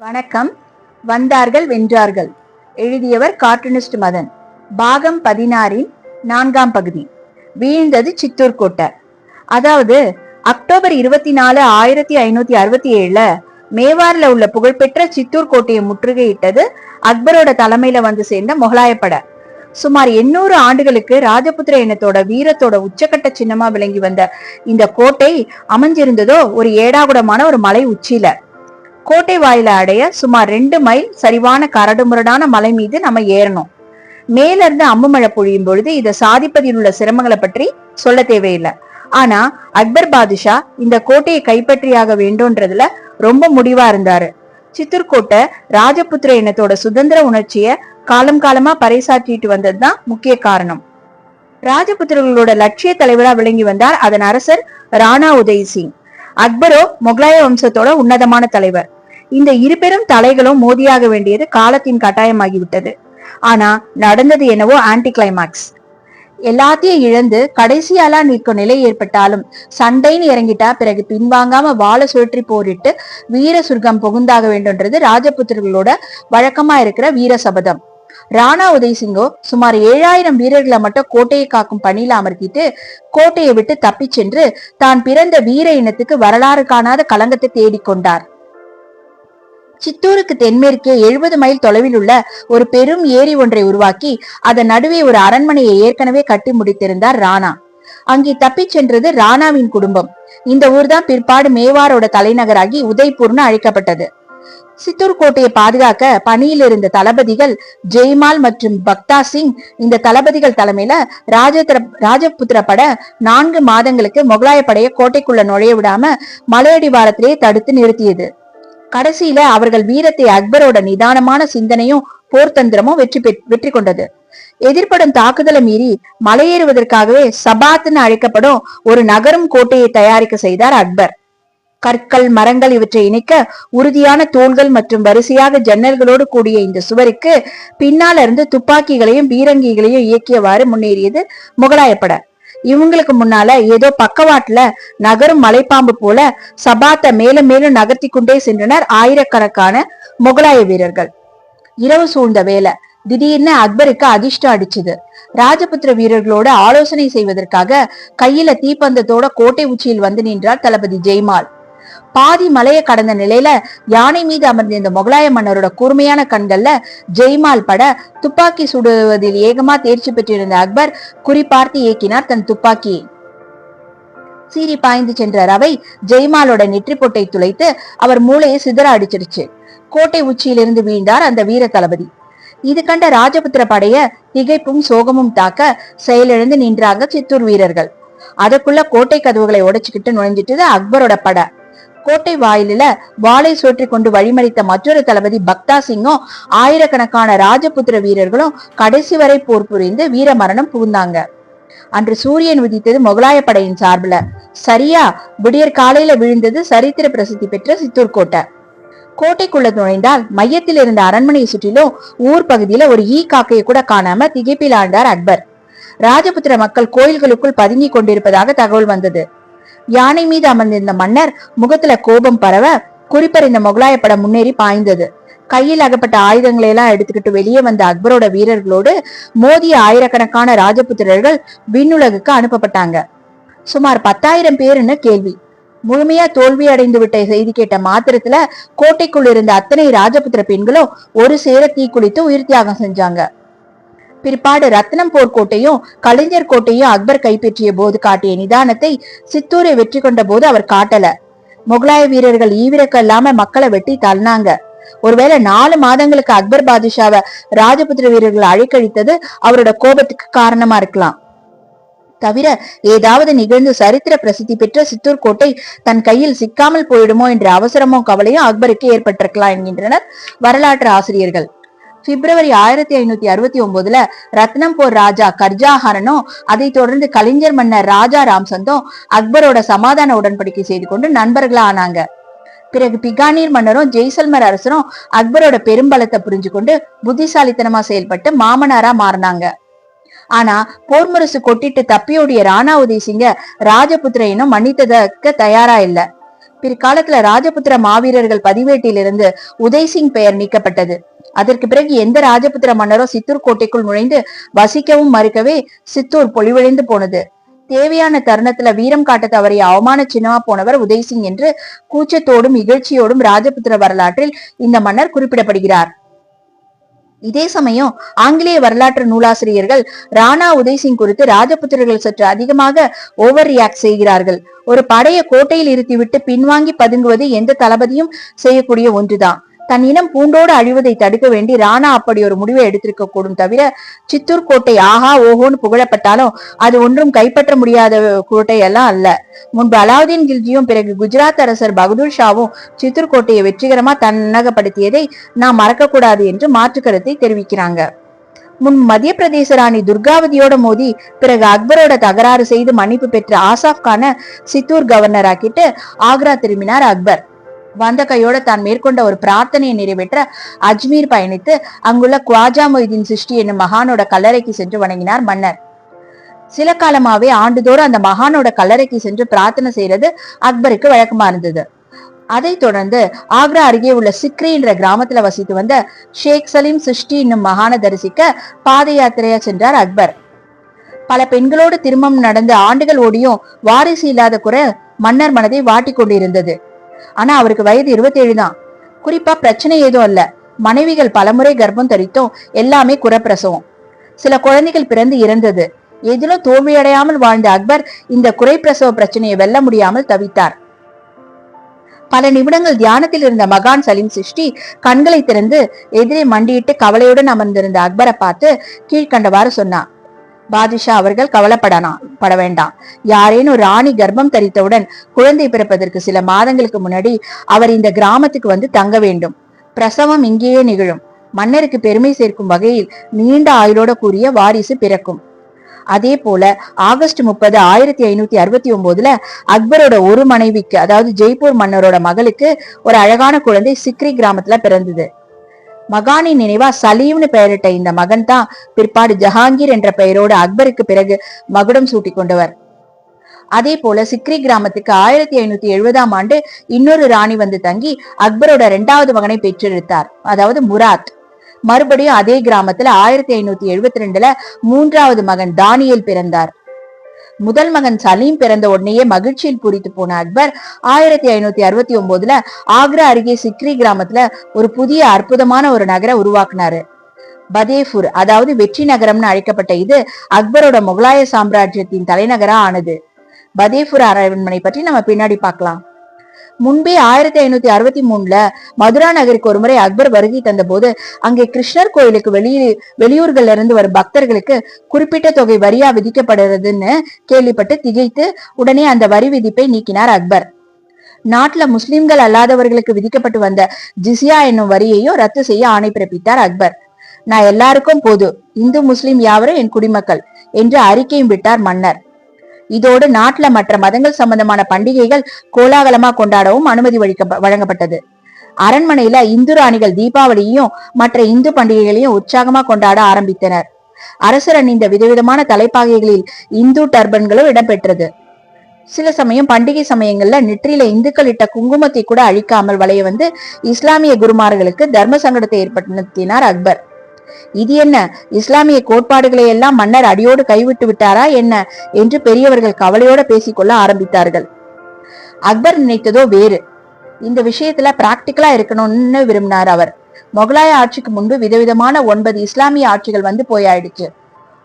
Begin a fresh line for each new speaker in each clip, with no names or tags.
வணக்கம். வந்தார்கள் வென்றார்கள். எழுதியவர் கார்ட்டூனிஸ்ட் மதன். பாகம் பதினாறின் நான்காம் பகுதி. வீழ்ந்தது சித்தூர் கோட்டை. அதாவது அக்டோபர் இருபத்தி நாலு ஆயிரத்தி ஐநூத்தி அறுபத்தி ஏழுல மேவார்ல உள்ள புகழ்பெற்ற சித்தூர் கோட்டையை முற்றுகையிட்டது அக்பரோட தலைமையில வந்து சேர்ந்த முகலாயப்படை. சுமார் எண்ணூறு ஆண்டுகளுக்கு ராஜபுத்திர இனத்தோட வீரத்தோட உச்சக்கட்ட சின்னமா விளங்கி வந்த இந்த கோட்டை அமைஞ்சிருந்ததோ ஒரு ஏடாகுடமான ஒரு மலை உச்சியில. கோட்டை வாயில அடைய சுமார் ரெண்டு மைல் சரிவான கரடுமுரடான மலை மீது நம்ம ஏறணும். மேல இருந்து அம்பு மழை பொழியும் பொழுது இதை சாதிப்பதில் உள்ள சிரமங்களை பற்றி சொல்ல தேவையில்லை. ஆனா அக்பர் பாதுஷா இந்த கோட்டையை கைப்பற்றியாக வேண்டும்ன்றதுல ரொம்ப முடிவா இருந்தாரு. சித்தூர்கோட்டை ராஜபுத்திர இனத்தோட சுதந்திர உணர்ச்சிய காலம் காலமா பறைசாற்றிட்டு வந்ததுதான் முக்கிய காரணம். ராஜபுத்திரர்களோட லட்சிய தலைவரா விளங்கி வந்தார் அதன் அரசர் ராணா உதய் சிங். அக்பரோ முகலாய வம்சத்தோட உன்னதமான தலைவர். இந்த இருபெரும் தலைகளும் மோதியாக வேண்டியது காலத்தின் கட்டாயமாகிவிட்டது. ஆனா நடந்தது என்னவோ ஆன்டி கிளைமாக்ஸ் எல்லாத்தையும் இழந்து கடைசியாலா நிற்கும் நிலை ஏற்பட்டாலும் சண்டைன்னு இறங்கிட்டா பிறகு பின்வாங்காம வாழ சுழற்றி போரிட்டு வீர சுர்க்கம் புகுந்தாக வேண்டும்ன்றது ராஜபுத்திரர்களோட வழக்கமா இருக்கிற வீர சபதம். ராணா உதய் சிங்கோ சுமார் ஏழாயிரம் வீரர்களை மட்டும் கோட்டையை காக்கும் பணியில அமர்த்திட்டு கோட்டையை விட்டு தப்பிச் சென்று தான் பிறந்த வீர இனத்துக்கு வரலாறு காணாத களங்கத்தை தேடிக்கொண்டார் சித்தூருக்கு தென்மேற்கே எழுபது மைல் தொலைவில் உள்ள ஒரு பெரும் ஏரி ஒன்றை உருவாக்கி அதன் நடுவே ஒரு அரண்மனையை ஏற்கனவே கட்டி முடித்திருந்தார் ராணா. அங்கே தப்பிச் சென்றது ராணாவின் குடும்பம். இந்த ஊர்தான் பிற்பாடு மேவாரோட தலைநகராகி உதய்பூர்னு அழைக்கப்பட்டது. சித்தூர் கோட்டையை பாதுகாக்க பணியில் இருந்த தளபதிகள் ஜெய்மால் மற்றும் பக்தா சிங் இந்த தளபதிகள் தலைமையில ராஜத்திர ராஜபுத்திர பட நான்கு மாதங்களுக்கு முகலாய படையை கோட்டைக்குள்ள நுழைய விடாம மலையடிவாரத்திலேயே தடுத்து நிறுத்தியது. கடைசியில அவர்கள் வீரத்தை அக்பரோட நிதானமான சிந்தனையும் போர்த்தந்திரமும் வெற்றி வெற்றி கொண்டது. எதிர்ப்படும் தாக்குதலை மீறி மலையேறுவதற்காகவே சபாத்னு அழைக்கப்படும் ஒரு நகரும் கோட்டையை தயாரிக்க செய்தார் அக்பர். கற்கள் மரங்கள் இவற்றை இணைக்க உறுதியான தூண்கள் மற்றும் வரிசையாக ஜன்னல்களோடு கூடிய இந்த சுவருக்கு பின்னால இருந்து துப்பாக்கிகளையும் பீரங்கிகளையும் இயக்கியவாறு முன்னேறியது முகலாயப்பட. இவங்களுக்கு முன்னால ஏதோ பக்கவாட்டுல நகரும் மலைப்பாம்பு போல சபாத்தை மேலும் மேலும் நகர்த்தி கொண்டே சென்றனர் ஆயிரக்கணக்கான முகலாய வீரர்கள். இரவு சூழ்ந்த வேலை திடீர்னு அக்பருக்கு அதிர்ஷ்டம் அடிச்சுது. ராஜபுத்திர வீரர்களோட ஆலோசனை செய்வதற்காக கையில தீப்பந்தத்தோட கோட்டை உச்சியில் வந்து நின்றார் தளபதி ஜெய்மால். பாதி மலையை கடந்த நிலையில யானை மீது அமர்ந்திருந்த முகலாய மன்னரோட கூர்மையான கண்கள்ல ஜெய்மால் பட துப்பாக்கி சுடுவதில் ஏகமா தேர்ச்சி பெற்றிருந்த அக்பர் குறிப்பார்த்து இயக்கினார் தன் துப்பாக்கியை சீறி பாய்ந்து சென்ற ரவை ஜெய்மாலோட நெற்றி பொட்டை துளைத்து அவர் மூளையை சிதற அடிச்சிருச்சு கோட்டை உச்சியிலிருந்து வீழ்ந்தார் அந்த வீர தளபதி. இது கண்ட ராஜபுத்திர படைய திகைப்பும் சோகமும் தாக்க செயலிழந்து நின்றாங்க சித்தூர் வீரர்கள். அதுக்குள்ள கோட்டை கதவுகளை உடைச்சுக்கிட்டு நுழைஞ்சிட்டு அக்பரோட படை. கோட்டை வாயிலில வாளை சுற்றி கொண்டு வழிமறித்த மற்றொரு தளபதி பக்தா சிங்கும் ஆயிரக்கணக்கான ராஜபுத்திர வீரர்களும் கடைசி வரை போர் புரிந்து வீர மரணம் புகுந்தாங்க. அன்று சூரியன் உதித்தது முகலாய படையின் சார்பில். சரியா? விடியற் காலையில விழுந்தது சரித்திர பிரசித்தி பெற்ற சித்தூர் கோட்டை. கோட்டைக்குள்ள நுழைந்தால் மையத்தில் இருந்த அரண்மனையை சுற்றிலும் ஊர் பகுதியில ஒரு ஈ காக்கையை கூட காணாம திகைப்பில் ஆண்டார் அக்பர். ராஜபுத்திர மக்கள் கோயில்களுக்குள் பதுங்கி கொண்டிருப்பதாக தகவல் வந்தது. யானை மீது அமர்ந்திருந்த மன்னர் முகத்துல கோபம் பரவ குறிப்பறிந்த முகலாய படம் முன்னேறி பாய்ந்தது. கையில் அகப்பட்ட ஆயுதங்களை எல்லாம் எடுத்துக்கிட்டு வெளியே வந்த அக்பரோட வீரர்களோடு மோதிய ஆயிரக்கணக்கான ராஜபுத்திரர்கள் விண்ணுலகுக்கு அனுப்பப்பட்டாங்க. சுமார் பத்தாயிரம் பேருன்னு கேள்வி. முழுமையா தோல்வி அடைந்து விட்ட செய்தி கேட்ட மாத்திரத்துல கோட்டைக்குள் இருந்த அத்தனை ராஜபுத்திர பெண்களும் ஒரு சேர தீக்குளித்து உயிர் தியாகம் செஞ்சாங்க. பிற்பாடு ரத்னம் போர் கோட்டையும் கலைஞர் கோட்டையும் அக்பர் கைப்பற்றிய போது காட்டிய நிதானத்தை சித்தூரை வெற்றி கொண்ட போது அவர் காட்டல. முகலாய வீரர்கள் ஈவிரக்கம் இல்லாம மக்களை வெட்டி தள்ளினாங்க. ஒருவேளை நாலு மாதங்களுக்கு அக்பர் பாதுஷாவை ராஜபுத்திர வீரர்கள் அழைக்கழித்தது அவரோட கோபத்துக்கு காரணமா இருக்கலாம். தவிர ஏதாவது நிகழ்ந்து சரித்திர பிரசித்தி பெற்ற சித்தூர் கோட்டை தன் கையில் சிக்காமல் போயிடுமோ என்ற அவசரமோ கவலையும் அக்பருக்கு ஏற்பட்டிருக்கலாம் என்கின்றனர் வரலாற்று ஆசிரியர்கள். பிப்ரவரி ஆயிரத்தி ஐநூத்தி அறுபத்தி ஒன்பதுல ரத்னம் போர் ராஜா கர்ஜாஹரனும் அதைத் தொடர்ந்து கலிஞ்சர் மன்னர் ராஜா ராம்சந்தும் அக்பரோட சமாதான உடன்படிக்கை செய்து கொண்டு நண்பர்களா ஆனாங்க பிறகு பிகானீர் மன்னரும் ஜெய்சல்மர் அரசரும் அக்பரோட பெரும்பலத்தை புரிஞ்சு கொண்டு புத்திசாலித்தனமா செயல்பட்டு மாமனாரா மாறினாங்க. ஆனா போர் முரசு கொட்டிட்டு தப்பியோடிய ராணா உதய் சிங்க ராஜபுத்திர மன்னித்ததற்கு தயாரா இல்ல. பிற்காலத்துல ராஜபுத்திர மாவீரர்கள் பதிவேட்டிலிருந்து உதய்சிங் பெயர் நீக்கப்பட்டது. அதற்கு பிறகு எந்த ராஜபுத்திர மன்னரோ சித்தூர் கோட்டைக்குள் நுழைந்து வசிக்கவும் மறுக்கவே சித்தூர் பொலிவழிந்து போனது. தேவையான தருணத்துல வீரம் காட்ட தவறிய அவமான சின்னமா போனவர் உதய்சிங் என்று கூச்சத்தோடும் இகழ்ச்சியோடும் ராஜபுத்திர வரலாற்றில் இந்த மன்னர் குறிப்பிடப்படுகிறார். இதே சமயம் ஆங்கிலேய வரலாற்று நூலாசிரியர்கள் ராணா உதய்சிங் குறித்து ராஜபுத்திரர்கள் சற்று அதிகமாக ஓவர் ரியாக்ட் செய்கிறார்கள். ஒரு படைய கோட்டையில் இருத்திவிட்டு பின்வாங்கி பதுங்குவது எந்த தளபதியும் செய்யக்கூடிய ஒன்றுதான். தன் இனம் பூண்டோடு அழிவதை தடுக்க வேண்டி ராணா அப்படி ஒரு முடிவை எடுத்திருக்க கூடும் தவிர சித்தூர் கோட்டை ஆஹா ஓஹோன்னு புகழப்பட்டாலும் அது ஒன்றும் கைப்பற்ற முடியாத கோட்டையெல்லாம் அல்ல. முன்பு அலாவுதீன் கில்ஜியும் பிறகு குஜராத் அரசர் பகதூர் ஷாவும் சித்தூர் கோட்டையை வெற்றிகரமா தன்னகப்படுத்தியதை நாம் மறக்கக்கூடாது என்று மாற்று கருத்தை தெரிவிக்கிறாங்க. முன் மத்திய பிரதேச ராணி துர்காவதியோட மோதி பிறகு அக்பரோட தகராறு செய்து மன்னிப்பு பெற்ற ஆசாப் கான சித்தூர் கவர்னர் ஆக்கிட்டு ஆக்ரா திரும்பினார் அக்பர். வந்த கையோட தான் மேற்கொண்ட ஒரு பிரார்த்தனையை நிறைவேற்ற அஜ்மீர் பயணித்து அங்குள்ள குவாஜா மொய்தீன் சிஷ்டி என்னும் மகானோட கல்லறைக்கு சென்று வணங்கினார் மன்னர். சில காலமாவே ஆண்டுதோறும் அந்த மகானோட கல்லறைக்கு சென்று பிரார்த்தனை செய்யறது அக்பருக்கு வழக்கமா இருந்தது. அதைத் தொடர்ந்து ஆக்ரா அருகே உள்ள சிக்ரி என்ற கிராமத்துல வசித்து வந்த ஷேக் சலீம் சிஷ்டி என்னும் மகான தரிசிக்க பாத யாத்திரையா சென்றார் அக்பர். பல பெண்களோடு திருமணம் நடந்து ஆண்டுகள் ஓடியும் வாரிசு இல்லாத குறை மன்னர் மனதை வாட்டிக் கொண்டிருந்தது. ஆனா அவருக்கு வயது இருபத்தேழு தான். குறிப்பா பிரச்சனை ஏதும் இல்ல மனைவிகள் பலமுறை கர்ப்பம் தரித்தும் எல்லாமே குறப்பிரசவம். சில குழந்தைகள் பிறந்து இறந்தது. எதிலும் தோல்வியடையாமல் வாழ்ந்த அக்பர் இந்த குறைப்பிரசவ பிரச்சனையை வெல்ல முடியாமல் தவித்தார். பல நிமிடங்கள் தியானத்தில் இருந்த மகான் சலீம் சிஷ்டி கண்களை திறந்து எதிரே மண்டியிட்டு கவலையுடன் அமர்ந்திருந்த அக்பரை பார்த்து கீழ்கண்டவாறு சொன்னான் பாதிஷா அவர்கள் கவலைப்படலாம் பட வேண்டாம் யாரேனும் ராணி கர்ப்பம் தரித்தவுடன் குழந்தை பிறப்பதற்கு சில மாதங்களுக்கு முன்னாடி அவர் இந்த கிராமத்துக்கு வந்து தங்க வேண்டும். பிரசவம் இங்கேயே நிகழும். மன்னருக்கு பெருமை சேர்க்கும் வகையில் நீண்ட ஆயுளோட கூடிய வாரிசு பிறக்கும். அதே போல ஆகஸ்ட் முப்பது ஆயிரத்தி ஐநூத்தி அறுபத்தி ஒன்பதுல அக்பரோட ஒரு மனைவிக்கு அதாவது ஜெய்ப்பூர் மன்னரோட மகளுக்கு ஒரு அழகான குழந்தை சிக்ரி கிராமத்துல பிறந்தது. மகானின் நினைவா சலீம்னு பெயரிட்ட இந்த மகன் தான் பிற்பாடு ஜஹாங்கீர் என்ற பெயரோடு அக்பருக்கு பிறகு மகுடம் சூட்டி கொண்டவர். அதே போல சிக்ரி கிராமத்துக்கு ஆயிரத்தி ஐநூத்தி எழுபதாம் ஆண்டு இன்னொரு ராணி வந்து தங்கி அக்பரோட இரண்டாவது மகனை பெற்றெடுத்தார். அதாவது முராத். மறுபடியும் அதே கிராமத்துல ஆயிரத்தி ஐநூத்தி எழுபத்தி ரெண்டுல மூன்றாவது மகன் தானியல் பிறந்தார். முதல் மகன் சலீம் பிறந்த உடனேயே மகிழ்ச்சியில் பூரித்து போன அக்பர் ஆயிரத்தி ஐநூத்தி அறுபத்தி ஒன்பதுல ஆக்ரா அருகே சிக்ரி கிராமத்துல ஒரு புதிய அற்புதமான ஒரு நகரை உருவாக்குனாரு. பதேபூர் அதாவது வெற்றி நகரம்னு அழைக்கப்பட்ட இது அக்பரோட முகலாய சாம்ராஜ்யத்தின் தலைநகரா ஆனது. பதேபூர் அரண்மனை பற்றி நம்ம பின்னாடி பார்க்கலாம். முன்பே ஆயிரத்தி ஐநூத்தி அறுபத்தி மூணுல மதுரா நகருக்கு ஒருமுறை அக்பர் வருகை தந்த போது அங்கே கிருஷ்ணர் கோயிலுக்கு வெளியே வெளியூர்கள்ல இருந்து வரும் பக்தர்களுக்கு குறிப்பிட்ட தொகை வரியா விதிக்கப்படுறதுன்னு கேள்விப்பட்டு திகைத்து உடனே அந்த வரி விதிப்பை நீக்கினார் அக்பர். நாட்டுல முஸ்லிம்கள் அல்லாதவர்களுக்கு விதிக்கப்பட்டு வந்த ஜிசியா என்னும் வரியையும் ரத்து செய்ய ஆணை பிறப்பித்தார் அக்பர். நான் எல்லாருக்கும் போது இந்து முஸ்லிம் யாவரும் என் குடிமக்கள் என்று அறிக்கையும் விட்டார் மன்னர். இதோடு நாட்டில் மற்ற மதங்கள் சம்பந்தமான பண்டிகைகள் கோலாகலமா கொண்டாடவும் அனுமதி வழிக்க வழங்கப்பட்டது. அரண்மனையில இந்து ராணிகள் தீபாவளியையும் மற்ற இந்து பண்டிகைகளையும் உற்சாகமா கொண்டாட ஆரம்பித்தனர். அரசர் அணிந்த விதவிதமான தலைப்பாகைகளில் இந்து டர்பன்களும் இடம்பெற்றது. சில சமயம் பண்டிகை சமயங்கள்ல நெற்றியில இந்துக்கள் இட்ட குங்குமத்தை கூட அழிக்காமல் வளைய வந்து இஸ்லாமிய குருமார்களுக்கு தர்ம சங்கடத்தை ஏற்படுத்தினார் அக்பர். இது என்ன? இஸ்லாமிய கோட்பாடுகளை எல்லாம் மன்னர் அடியோடு கைவிட்டு விட்டாரா என்ன? என்று பெரியவர்கள் கவலையோட பேசிக்கொள்ள ஆரம்பித்தார்கள். அக்பர் நினைத்ததோ வேறு. இந்த விஷயத்துல பிராக்டிக்கலா இருக்கணும்னு விரும்பினார் அவர். முகலாய ஆட்சிக்கு முன்பு விதவிதமான ஒன்பது இஸ்லாமிய ஆட்சிகள் வந்து போயாயிடுச்சு.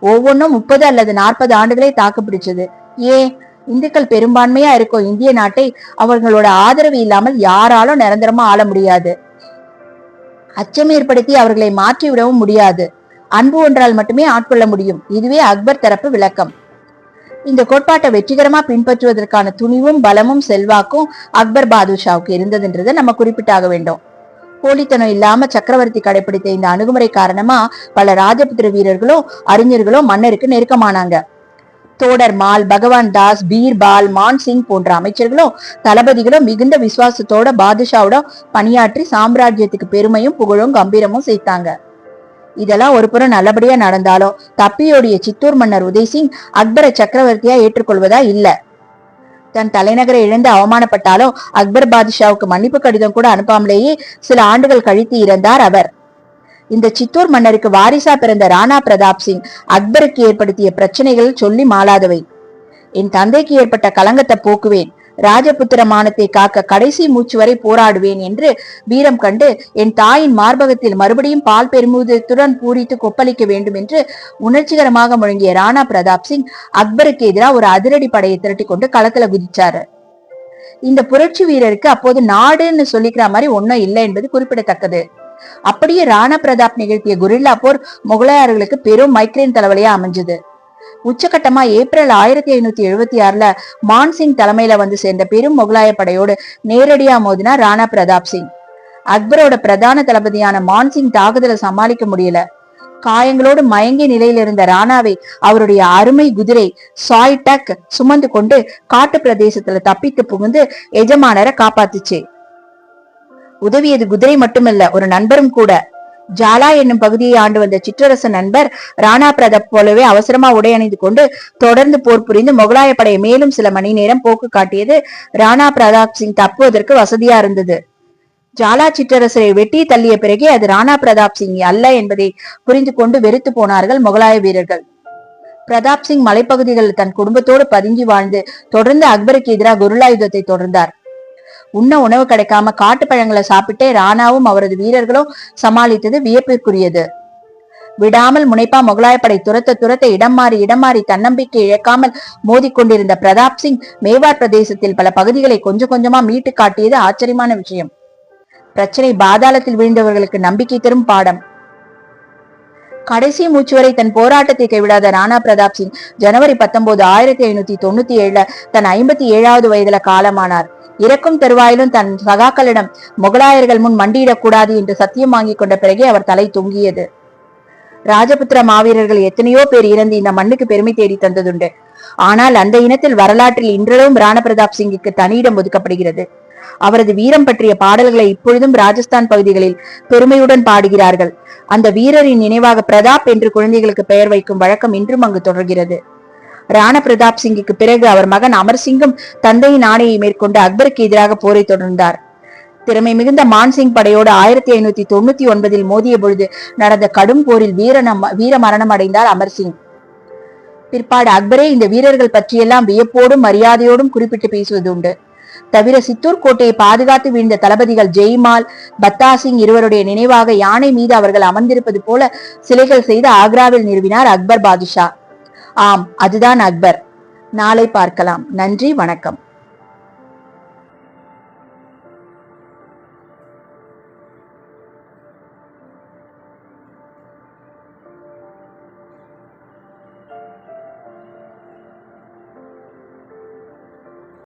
ஒவ்வொன்றும் முப்பது அல்லது நாற்பது ஆண்டுகளே தாக்கு பிடிச்சது ஏன்? இந்துக்கள் பெரும்பான்மையா இருக்கும் இந்திய நாட்டை அவர்களோட ஆதரவு இல்லாமல் யாராலும் நிரந்தரமா ஆள முடியாது. அச்சம் ஏற்படுத்தி அவர்களை மாற்றிவிடவும் முடியாது. அன்பு ஒன்றால் மட்டுமே ஆட்கொள்ள முடியும். இதுவே அக்பர் தரப்பு விளக்கம். இந்த கோட்பாட்டை வெற்றிகரமா பின்பற்றுவதற்கான துணிவும் பலமும் செல்வாக்கும் அக்பர் பாதுஷாவுக்கு இருந்ததுன்றதை நம்ம குறிப்பிட்டாக வேண்டும். போலித்தனம் இல்லாம சக்கரவர்த்தி கடைபிடித்த இந்த அணுகுமுறை காரணமா பல ராஜபுத்திர வீரர்களும் அறிஞர்களும் மன்னருக்கு நெருக்கமானாங்க. தோடர் மால் பகவான் தாஸ் பீர்பால் மான்சிங் போன்ற அமைச்சர்களும் தளபதிகளும் மிகுந்த விசுவாசத்தோட பாதுஷாவோட பணியாற்றி சாம்ராஜ்யத்துக்கு பெருமையும் புகழும் கம்பீரமும் சேர்த்தாங்க. இதெல்லாம் ஒரு புறம் நல்லபடியா நடந்தாலும் தப்பியோடைய சித்தூர் மன்னர் உதய்சிங் அக்பரை சக்கரவர்த்தியா ஏற்றுக்கொள்வதா இல்ல. தன் தலைநகரை இழந்து அவமானப்பட்டாலும் அக்பர் பாதுஷாவுக்கு மன்னிப்பு கடிதம் கூட அனுப்பாமலேயே சில ஆண்டுகள் கழித்து இறந்தார் அவர். இந்த சித்தூர் மன்னருக்கு வாரிசா பிறந்த ராணா பிரதாப் சிங் அக்பருக்கு ஏற்படுத்திய பிரச்சனைகள் சொல்லி மாளாதவை. என் தந்தைக்கு ஏற்பட்ட கலங்கத்தை போக்குவேன். ராஜபுத்திர மானத்தை காக்க கடைசி மூச்சு வரை போராடுவேன் என்று வீரம் கண்டு என் தாயின் மார்பகத்தில் மறுபடியும் பால் பெருமூதத்துடன் பூரித்து கொப்பளிக்க வேண்டும் என்று உணர்ச்சிகரமாக முழங்கிய ராணா பிரதாப் சிங் அக்பருக்கு எதிராக ஒரு அதிரடி படையை திரட்டி கொண்டு களத்துல குதிச்சாரு. இந்த புரட்சி வீரருக்கு அப்போது நாடுன்னு சொல்லிக்கிற மாதிரி ஒன்னும் இல்லை என்பது குறிப்பிடத்தக்கது. அப்படியே ராணா பிரதாப் நிகழ்த்திய குரில்லா போர் முகலாயர்களுக்கு பெரும் மைக்ரேன் தலைவலியா அமைஞ்சது. உச்சகட்டமா ஏப்ரல் ஆயிரத்தி ஐநூத்தி எழுபத்தி ஆறுல மான்சிங் தலைமையில வந்து சேர்ந்த பெரும் முகலாய படையோடு நேரடியா மோதினா ராணா பிரதாப் சிங். அக்பரோட பிரதான தளபதியான மான்சிங் தாக்குதலை சமாளிக்க முடியல. காயங்களோடு மயங்கிய நிலையில் இருந்த ராணாவை அவருடைய அருமை குதிரை சாய்டக் சுமந்து கொண்டு காட்டு பிரதேசத்துல தப்பித்து புகுந்து எஜமானரை காப்பாத்துச்சு. உதவியது குதிரை மட்டுமல்ல ஒரு நண்பரும் கூட. ஜாலா என்னும் பகுதியை ஆண்டு வந்த சிற்றரச நண்பர் ராணா பிரதாப் போலவே அவசரமா உடை அணிந்து கொண்டு தொடர்ந்து போர் புரிந்து முகலாய படையை மேலும் சில மணி நேரம் போக்கு காட்டியது ராணா பிரதாப் சிங் தப்புவதற்கு வசதியா இருந்தது. ஜாலா சிற்றரசரை வெட்டி தள்ளிய பிறகே அது ராணா பிரதாப் சிங் அல்ல என்பதை புரிந்து கொண்டு வெறுத்து போனார்கள் முகலாய வீரர்கள். பிரதாப் சிங் மலைப்பகுதிகளில் தன் குடும்பத்தோடு பதுங்கி வாழ்ந்து தொடர்ந்து அக்பருக்கு எதிராக குருளாயுதத்தை தொடர்ந்தார். உண்ண உணவு கிடைக்காம காட்டு பழங்களை சாப்பிட்டே ராணாவும் அவரது வீரர்களும் சமாளித்தது வியப்பிற்குரியது. விடாமல் முனைப்பா முகலாயப்படை துரத்த துரத்த இடம் மாறி இடம் மாறி தன்னம்பிக்கை இழக்காமல் மோதிக்கொண்டிருந்த பிரதாப் சிங் மேவார் பிரதேசத்தில் பல பகுதிகளை கொஞ்சம் கொஞ்சமா மீட்டு காட்டியது ஆச்சரியமான விஷயம். பிரச்சனை பாதாளத்தில் விழுந்தவர்களுக்கு நம்பிக்கை தரும் பாடம். கடைசி மூச்சு வரை தன் போராட்டத்தை கைவிடாத ராணா பிரதாப் சிங் ஜனவரி பத்தொன்பது ஆயிரத்தி ஐநூத்தி தொண்ணூத்தி ஏழுல தன் ஐம்பத்தி ஏழாவது வயதுல காலமானார். இறக்கும் தருவாயிலும் தன் சகாக்களிடம் முகலாயர்கள் முன் மண்டியிடக்கூடாது என்று சத்தியம் வாங்கிக் கொண்ட பிறகே அவர் தலை தொங்கியது. ராஜபுத்திர மாவீரர்கள் எத்தனையோ பேர் இறந்து இந்த மண்ணுக்கு பெருமை தேடி தந்ததுண்டு. ஆனால் அந்த இனத்தில் வரலாற்றில் இன்றளவும் ராண பிரதாப் சிங்குக்கு தனியிடம் ஒதுக்கப்படுகிறது. அவரது வீரம் பற்றிய பாடல்களை இப்பொழுதும் ராஜஸ்தான் பகுதிகளில் பெருமையுடன் பாடுகிறார்கள். அந்த வீரரின் நினைவாக பிரதாப் என்று குழந்தைகளுக்கு பெயர் வைக்கும் வழக்கம் இன்றும் அங்கு தொடர்கிறது. ராணா பிரதாப் சிங்குக்கு பிறகு அவர் மகன் அமர் சிங்கும் தந்தையின் ஆணையை மேற்கொண்டு அக்பருக்கு எதிராக போரை தொடர்ந்தார். திறமை மிகுந்த மான்சிங் படையோடு ஆயிரத்தி ஐநூத்தி தொண்ணூத்தி ஒன்பதில் மோதிய பொழுது நடந்த கடும் போரில் வீர மரணம் அடைந்தார் அமர் சிங். பிற்பாடு அக்பரே இந்த வீரர்கள் பற்றியெல்லாம் வியப்போடும் மரியாதையோடும் குறிப்பிட்டு பேசுவது உண்டு. தவிர சித்தூர் கோட்டையை பாதுகாத்து வீழ்ந்த தளபதிகள் ஜெய்மால் பத்தா சிங் இருவருடைய நினைவாக யானை மீது அவர்கள் அமர்ந்திருப்பது போல சிலைகள் செய்து ஆக்ராவில் நிறுவினார் அக்பர் பாதுஷா. ஆம் அதுதான் அக்பர். நாளை பார்க்கலாம். நன்றி வணக்கம்.